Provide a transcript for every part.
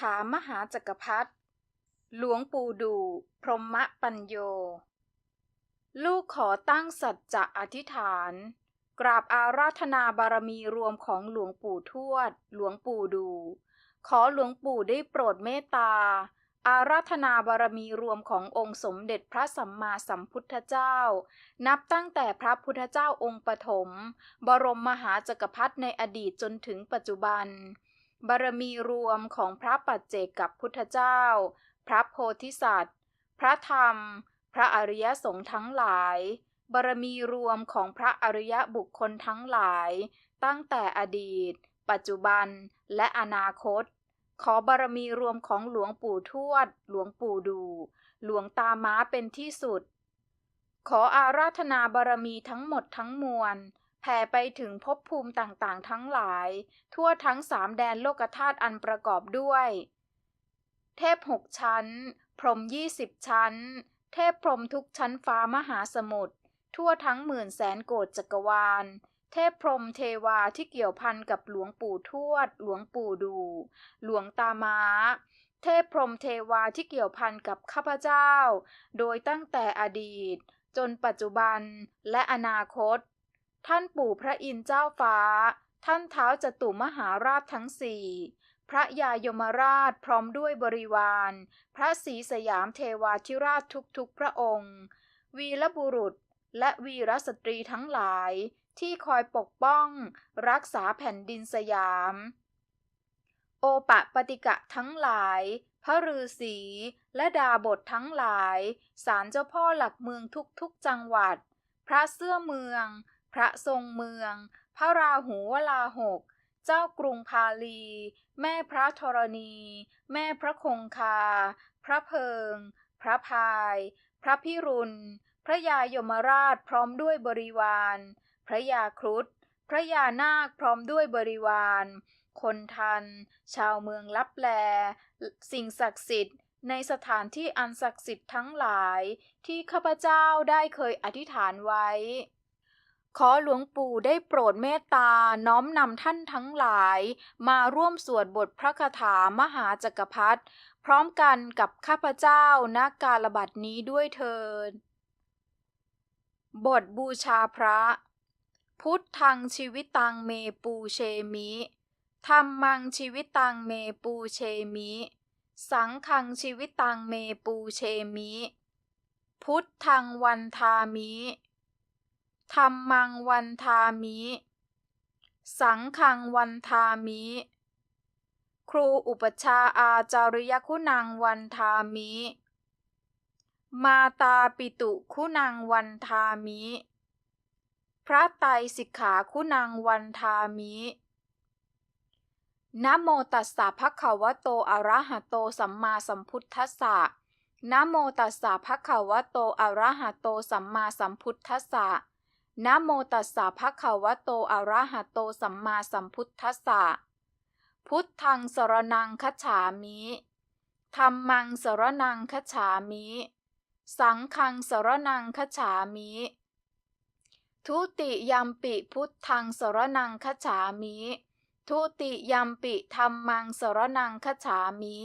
ถามหาจักรพรรดิหลวงปู่ดู พรหมปัญโย ลูกขอตั้งสัจจะอธิษฐาน กราบอาราธนาบารมีรวมของหลวงปู่ทวด หลวงปู่ดู ขอหลวงปู่ได้โปรดเมตตา อาราธนาบารมีรวมขององค์สมเด็จพระสัมมาสัมพุทธเจ้า นับตั้งแต่พระพุทธเจ้าองค์ปฐม บรมมหาจักรพรรดิในอดีตจนถึงปัจจุบัน บารมีรวมของพระปัจเจกกับพุทธเจ้า พระโพธิสัตว์ พระธรรม พระอริยสงฆ์ทั้งหลาย บารมีรวมของพระอริยบุคคลทั้งหลาย ตั้งแต่อดีต ปัจจุบันและอนาคต ขอบารมีรวมของหลวงปู่ทวด หลวงปู่ดู หลวงตาม้าเป็นที่สุด ขออาราธนาบารมีทั้งหมดทั้งมวล แผ่ไปถึงภพภูมิต่างๆ ทั้งหลาย ทั่วทั้งสามแดนโลกธาตุอันประกอบด้วย เทพหกชั้น พรหมยี่สิบชั้น เทพพรหมทุกชั้นฟ้ามหาสมุทรทั่วทั้งหมื่นแสนโกฏจักรวาล เทพพรหมเทวาที่เกี่ยวพันกับหลวงปู่ทวด หลวงปู่ดู หลวงตาม้าเทพพรหมเทวาที่เกี่ยวพันกับข้าพเจ้า โดยตั้งแต่อดีต จนปัจจุบันและอนาคต ท่านปู่พระอินทร์เจ้าฟ้า ท่านเท้าจตุมหาราชทั้งสี่ พระยายมราชพร้อมด้วยบริวาร พระศรีสยามเทวาธิราชทุกๆพระองค์ วีรบุรุษและวีรสตรีทั้งหลายที่คอยปกป้องรักษาแผ่นดินสยาม โอปะปฏิกะทั้งหลาย พระฤาษีและดาบททั้งหลายศาลเจ้าพ่อหลักเมืองทุกๆจังหวัด พระเสื้อเมือง พระทรงเมือง พระราหูวลาหก เจ้ากรุงพาลี แม่พระธรณี แม่พระคงคา พระเพิง พระพาย พระพิรุณ พระยายมราชพร้อมด้วยบริวาร พระยาครุฑพระยานาคพร้อมด้วยบริวาร คนทัน ชาวเมืองลับแล สิ่งศักดิ์สิทธิ์ในสถานที่อันศักดิ์สิทธิ์ทั้งหลายที่ข้าพเจ้าได้เคยอธิษฐานไว้ ขอหลวงปู่ได้โปรดเมตตาน้อมนำท่านทั้งหลาย มาร่วมสวดบทพระคาถามหาจักรพรรดิพร้อมกันกับข้าพเจ้าณกาลบัดนี้ด้วยเถิดบทบูชาพระ พุทธังชีวิตังเมปูเชมิธรรมังชีวิตังเมปูเชมิ สังฆังชีวิตังเมปูเชมิ พุทธังวันทามิ ธรรมังวันทามิ สังฆังวันทามิ ครูอุปชาอาจาริยคุณังวันทามิ มาตาปิตุคุณังวันทามิ พระไตรสิกขาคุณังวันทามินะโมตัสสะภะคะวะโตอะระหะโตสัมมาสัมพุทธัสสะนะโมตัสสะภะคะวะโตอะระหะโตสัมมาสัมพุทธัสสะ นะโมตัสสะภะคะวะโตอะระหะโตสัมมาสัมพุทธัสสะ พุทธังสรนังคัจฉามิธรรมังสรนังคัจฉามิ สังฆังสรนังคัจฉามิ ทุติยัมปิพุทธังสรนังคัจฉามิ ทุติยัมปิธรรมังสรนังคฉามิ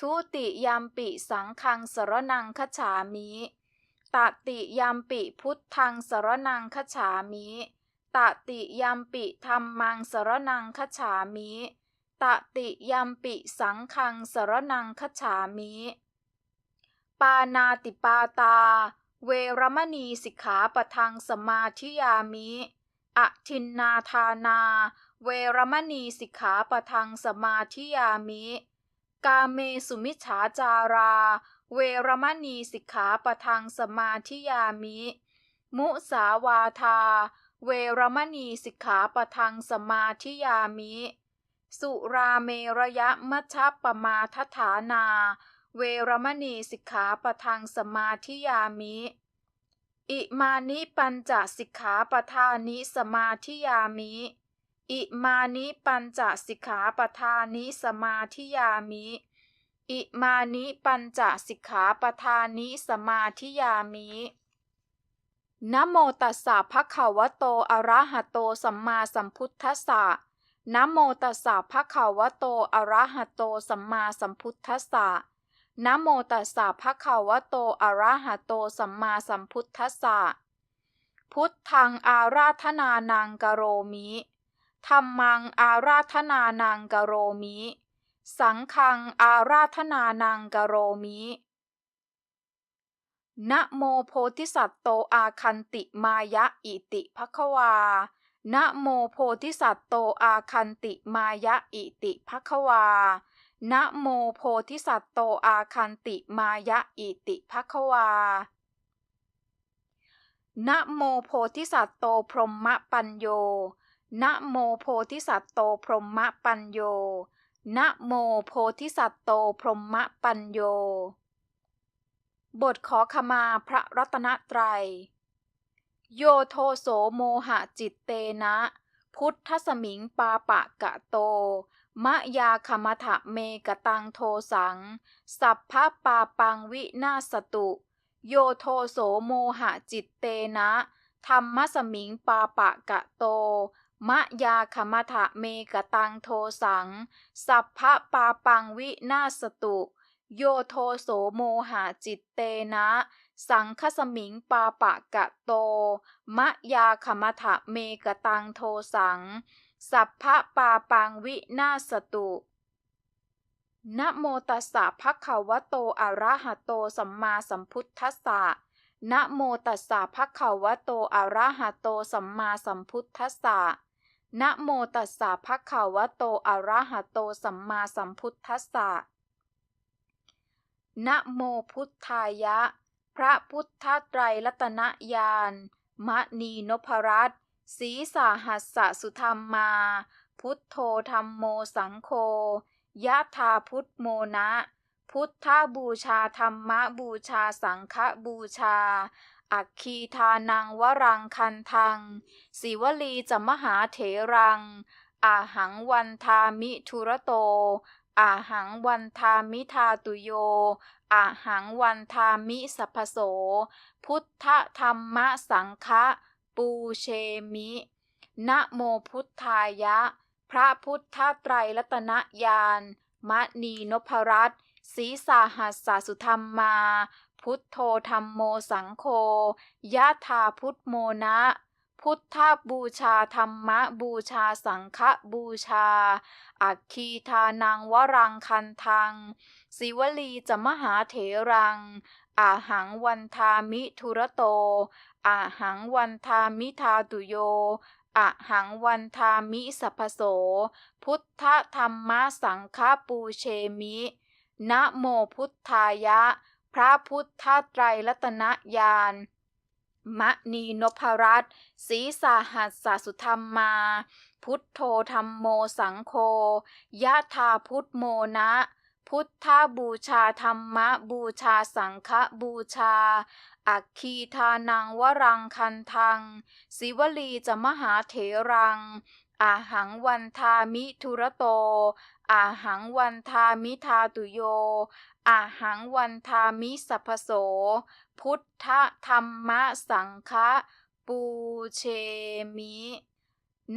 ทุติยัมปิสังฆังสรนังคฉามิ ตติยัมปิพุทธังสรนังคฉามิตติยัมปิธรรมังสรนังคฉามิตติยัมปิสังฆังสรนังคฉามิ ปานาติปาตา เวรมณีสิกขาปทังสมาธิยามิ อทินนาทานา เวรมณีสิกขาปทังสมาธิยามิ กาเมสุมิฉาจารา เวรมณีสิกขาปทังสมาธิยามิ มุสาวาทา เวรมณีสิกขาปทังสมาธิยามิ สุราเมระยะมัชปมาทฐานา เวรมณีสิกขาปทังสมาธิยามิ อิมานิปัญจสิกขาปทานิสมาธิยามิ อิมานิปัญจสิกขาปทานิสมาธิยามิ อิมานิปัญจสิกขาปทานิสมาธิยามินะโมตัสสะภะคะวะโตอะระหะโตสัมมาสัมพุทธัสสะนะโมตัสสะภะคะวะโตอะระหะโตสัมมาสัมพุทธัสสะนะโมตัสสะภะคะวะโตอะระหะโตสัมมาสัมพุทธัสสะพุทธังอาราธนานังกโรมิธัมมังอาราธนานังกโรมิ สังฆังอาราธนานังกโรมิ นะโมโพธิสัตว์โตอาคันติมายะอิติภควา นะโมโพธิสัตว์โตอาคันติมายะอิติภควา นะโมโพธิสัตว์โตอาคันติมายะอิติภควานะโมโพธิสัตว์โตพรหมปัญโยนะโมโพธิสัตว์โตพรหมปัญโย นะโมโพธิสัตโตพรหมปัญโย บทขอขมาพระรัตนตรัย โยโทโสโมหะจิตเตนะ พุทธสมิงปาปะกะโต มะยาคมทะเมกตังโทสัง สัพพะปาปังวินาสตุ โยโทโสโมหะจิตเตนะ ธรรมสมิงปาปะกะโต มะยาคมทะเมกตังโทสัง สัพพะปาปังวินาสตุ โยโทโสโมหะจิตเตนะ สังคสมิงปาปะกะโต มะยาคมทะเมกตังโทสัง สัพพะปาปังวินาสตุนะโมตัสสะภะคะวะโตอะระหะโตสัมมาสัมพุทธัสสะนะโมตัสสะภะคะวะโตอะระหะโตสัมมาสัมพุทธัสสะ นะโมตัสสะภะคะวะโตอะระหะโตสัมมาสัมพุทธัสสะนะโมพุทธายะ พระพุทธไตรรัตนญาณมณีนพรัตสีสาหัสสะสุธรรมมา พุทโธธรรมโมสังโฆยะธาพุทโมนะ พุทธบูชาธรรมบูชาสังฆบูชา อัคคีทานังวรังคันทังศิวลีจะมหาเถรัง อาหังวันทามิทุระโต อาหังวันทามิทาตุโย อาหังวันทามิสัพโส พุทธธรรมสังฆะปูเชมิ นะโมพุทธายะ พระพุทธไตรรัตนญาณมณีนพรัตน์สีสาหัสสสุธรรมมา พุทโธธรรมโมสังโฆยะธาพุทโมนะ พุทธบูชาธรรมะบูชาสังฆบูชา อัคคีทานังวรังคันทังศิวลีจะมหาเถรังอาหังวันทามิทุระโตอาหังวันทามิทาตุโยอะหังวันทามิสัพพโส พุทธธรรมสังฆปูเชมิ นะโมพุทธายะ พระพุทธไตรรัตนญาณมณีนพรัตน์สีสาหัสสะสุธรรมมา พุทโธธรรมโมสังโฆยะธาพุทโมนะ พุทธบูชาธรรมบูชาสังฆบูชา อัคคีทานังวรังคันทังศิวลีจะมหาเถรังอาหังวันทามิทุระโต อาหังวันทามิทาตุโย อาหังวันทามิสัพโส พุทธธรรมสังฆะปูเชมิ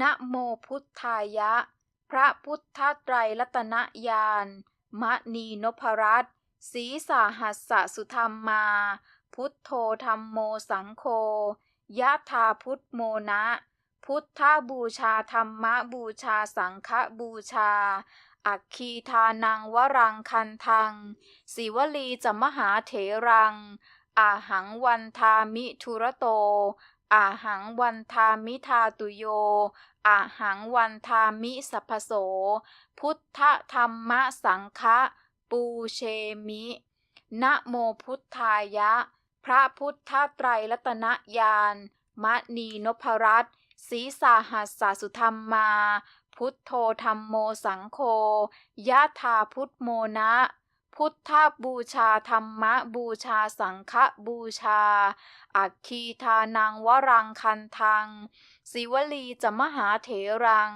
นะโมพุทธายะ พระพุทธไตรรัตนญาณมณีนพรัตน์สีสาหัสสะสุธรรมมา พุทโธธรรมโมสังโฆยะธาพุทโมนะ พุทธบูชาธรรมบูชาสังฆบูชา อัคคีทานังวรังคันทังศิวลีจะมหาเถรัง อาหังวันทามิทุระโต อาหังวันทามิทาตุโย อาหังวันทามิสัพโส พุทธธรรมสังฆะปูเชมิ นะโมพุทธายะ พระพุทธไตรรัตนญาณมณีนพรัตน์สีสาหัสสสุธรรมมา พุทโธธรรมโมสังโฆยะธาพุทโมนะ พุทธบูชาธรรมะบูชาสังฆบูชา อัคคีทานังวรังคันทังศิวลีจะมหาเถรัง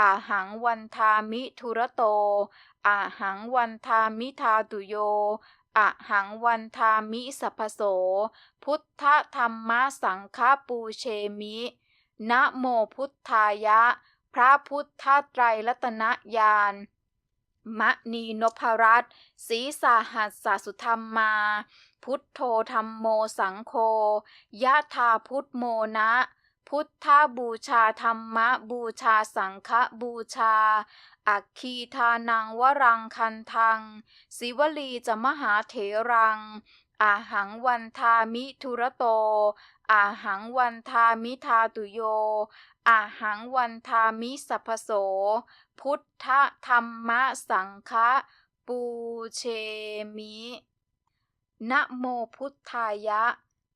อาหังวันทามิทุระโต อาหังวันทามิทาตุโยอะหังวันทามิสัพพโส พุทธธรรมสังฆปูเชมิ นะโมพุทธายะ พระพุทธไตรรัตนญาณมณีนพรัตศีสาหัสสสุธรรมมา พุทโธธรรมโมสังโฆยะธาพุทโมนะ พุทธบูชาธรรมบูชาสังฆบูชา อัคคีทานังวรังคันทังศิวลีจะมหาเถรัง อาหังวันทามิทุระโต อาหังวันทามิทาตุโย อาหังวันทามิสัพโส พุทธธรรมสังฆะปูเชมิ นะโมพุทธายะ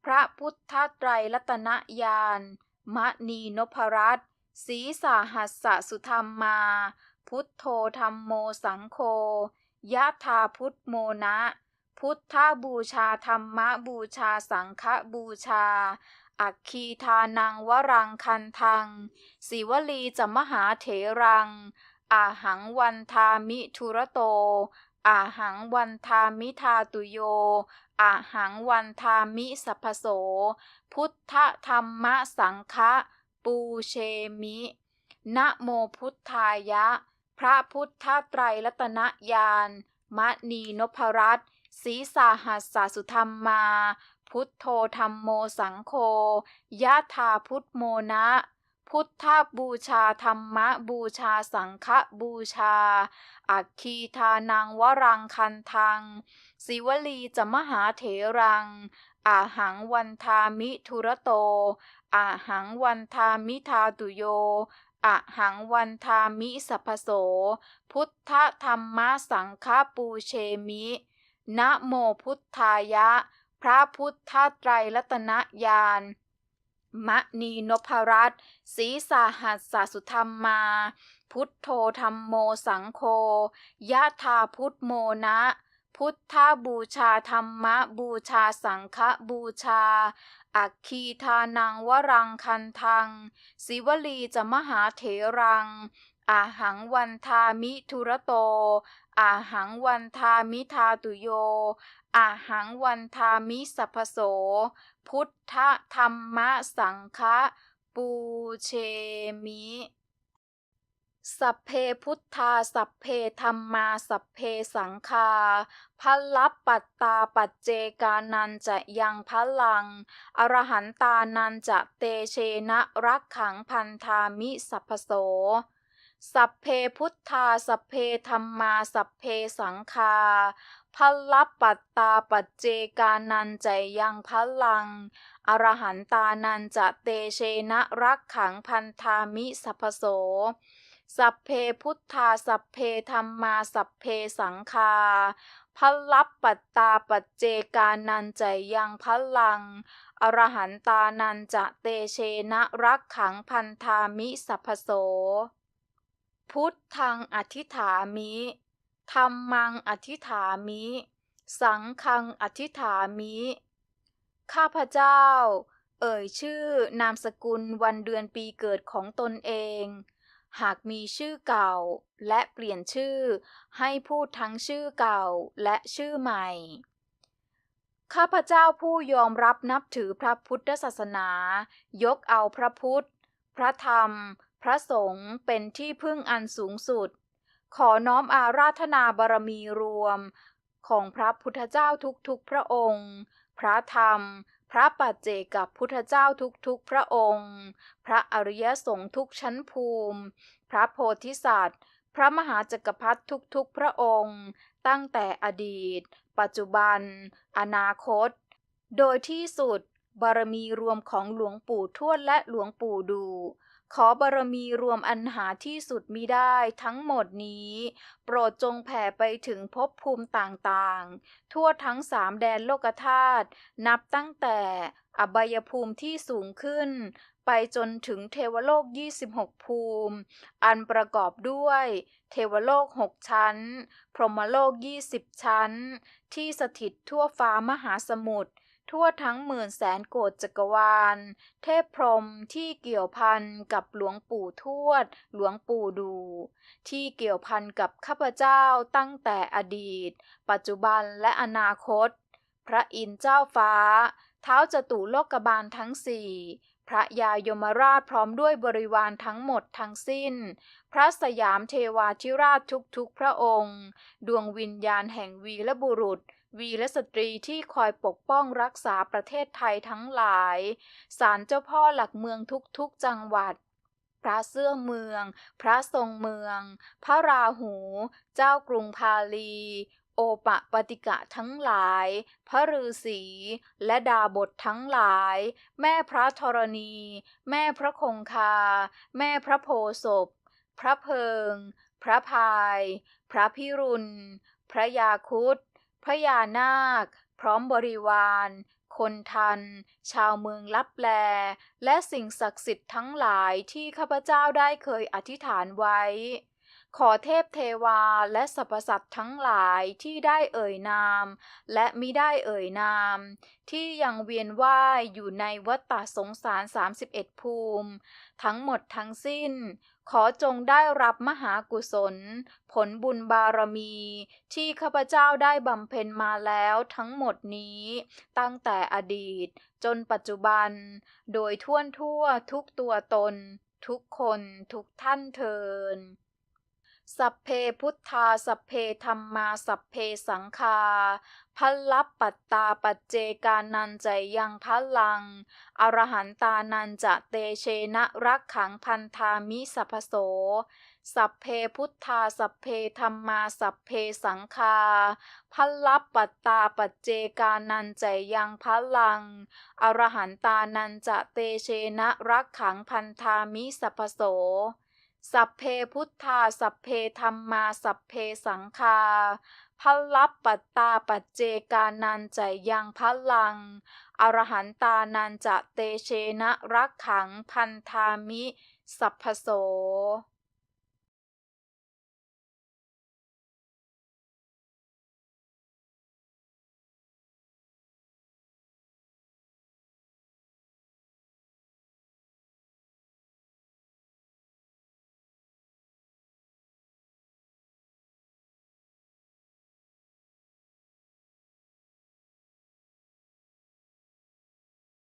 พระพุทธไตรรัตนญาณมณีนพรัตศีสาหัสสสุธรรมมา พุทโธธรรมโมสังโฆยะธาพุทโมนะ พุทธบูชาธรรมบูชาสังฆบูชา อัคคีทานังวรังคันทังศิวลีจะมหาเถรัง อาหังวันทามิทุระโต อาหังวันทามิทาตุโย อาหังวันทามิสัพพโส พุทธธรรมสังฆปูเชมิ นะโมพุทธายะ พระพุทธไตรรัตนญาณมณีนพรัตน์ ศีสาหัสสสุธรรมมา พุทโธธรรมโมสังโฆยะธาพุทโมนะ พุทธบูชาธรรมบูชาสังฆบูชา อัคคีทานังวรังคันทังศิวลีจะมหาเถรังอาหังวันทามิทุระโตอาหังวันทามิทาตุโยอะหังวันทามิสัพพโส พุทธธรรมสังฆปูเชมิ นะโมพุทธายะ พระพุทธไตรรัตนญาณมณีนพรัตศรีสาหัสสสุธรรมมา พุทโธธรรมโมสังโฆยะธาพุทโมนะ พุทธบูชาธรรมบูชาสังฆบูชา อัคคีทานังวรังคันทังศิวลีจะมหาเถรังอาหังวันทามิทุระโต อาหังวันทามิทาตุโยอาหังวันทามิสัพโส พุทธธรรมสังฆปูเชมิ สัพเพพุทธา สัพเพธรรมา สัพเพสังฆาพัลลับปัตตาปัจเจกานันจะยังพลัง อรหันตานันจะเตเชนะรักขังพันธามิสัพโส สัพเพพุทธา สัพเพธรรมา สัพเพสังฆาพลับปัตตาปัจเจกานันจยังพลัง อรหันตานันจะเตเชนะรักขังพันธามิสัพพโส สัพเพพุทธา สัพเพธรรมา สัพเพสังฆาพลับปัตตาปัจเจกานันจยังพลัง อรหันตานันจะเตเชนะรักขังพันธามิสัพพโส พุทธังอธิฐามิธรรมังอธิฐามิ สังฆังอธิฐามิ ข้าพเจ้า เอ่ยชื่อนามสกุลวันเดือนปีเกิดของตนเอง หากมีชื่อเก่าและเปลี่ยนชื่อ ให้พูดทั้งชื่อเก่าและชื่อใหม่ ข้าพเจ้าผู้ยอมรับนับถือพระพุทธศาสนา ยกเอาพระพุทธ พระธรรม ระสงฆ์เป็นที่พึ่งอันสูงสุด ขอน้อมอาราธนาบารมีรวม ของพระพุทธเจ้าทุกๆพระองค์ พระธรรม พระปัจเจกับพุทธเจ้าทุกๆพระองค์ พระอริยสงฆ์ทุกชั้นภูมิ พระโพธิสัตว์ พระมหาจักรพรรดิทุกๆพระองค์ ตั้งแต่อดีต ปัจจุบัน อนาคต โดยที่สุดบารมีรวมของหลวงปู่ทวดและหลวงปู่ดู ขอบารมีรวมอันหาที่สุดมิได้ทั้งหมดนี้ โปรดจงแผ่ไปถึงภพภูมิต่างๆ ทั่วทั้งสามแดนโลกธาตุนับตั้งแต่อบายภูมิที่สูงขึ้น ไปจนถึงเทวโลก 26 ภูมิ อันประกอบด้วย เทวโลก 6 ชั้น พรหมโลก 20 ชั้น ที่สถิตทั่วฟ้ามหาสมุทร ทั่วทั้งหมื่นแสนโกฏจักรวาล เทพพรหมที่เกี่ยวพันกับหลวงปู่ทวด หลวงปู่ดู ที่เกี่ยวพันกับข้าพเจ้าตั้งแต่อดีต ปัจจุบันและอนาคต พระอินทร์เจ้าฟ้า เท้าจตุโลกบาลทั้งสี่พพระยายมราชพร้อมด้วยบริวารทั้งหมดทั้งสิ้น พระสยามเทวาธิราชทุกๆพระองค์ ดวงวิญญาณแห่งวีรบุรุษ วีรสตรีที่คอยปกป้องรักษาประเทศไทยทั้งหลาย ศาลเจ้าพ่อหลักเมืองทุกๆจังหวัด พระเสื้อเมือง พระทรงเมือง พระราหู เจ้ากรุงพาลี โอปะปฏิกะทั้งหลาย พระฤาษีและดาบททั้งหลาย แม่พระธรณี แม่พระคงคา แม่พระโพศพ พระเพิง พระพาย พระพิรุณ พระยาครุฑ พระยานาค พร้อมบริวาร คนทัน ชาวเมืองลับแล และสิ่งศักดิ์สิทธิ์ทั้งหลายที่ข้าพเจ้าได้เคยอธิษฐานไว้ ขอเทพเทวาและสรรพสัตว์ทั้งหลายที่ได้เอ่ยนาม และมิได้เอ่ยนาม ที่ยังเวียนว่ายอยู่ในวัฏฏสงสาร 31 ภูมิ ทั้งหมดทั้งสิ้น ขอจงได้รับมหากุศล ผลบุญบารมี ที่ข้าพเจ้าได้บำเพ็ญมาแล้วทั้งหมดนี้ ตั้งแต่อดีตจนปัจจุบัน โดยท่วนทั่วทุกตัวตน ทุกคนทุกท่านเทิน สัพเพพุทธา สัพเพธรรมา สัพเพสังฆาพัลลับปัตตาปัจเจกานันใจยังพลัง อรหันตานันจะเตเชนะรักขังพันธามิสัพโส สัพเพพุทธา สัพเพธรรมา สัพเพสังฆาพัลลับปัตตาปัจเจกานันใจยังพลัง อรหันตานันจะเตเชนะรักขังพันธามิสัพโส สัพเพพุทธา สัพเพธรรมา สัพเพสังคาพลับปัตตาปัจเจกานันจยังพลัง อรหันตานันจะเตเชนะรักขังพันธามิ สัพพโส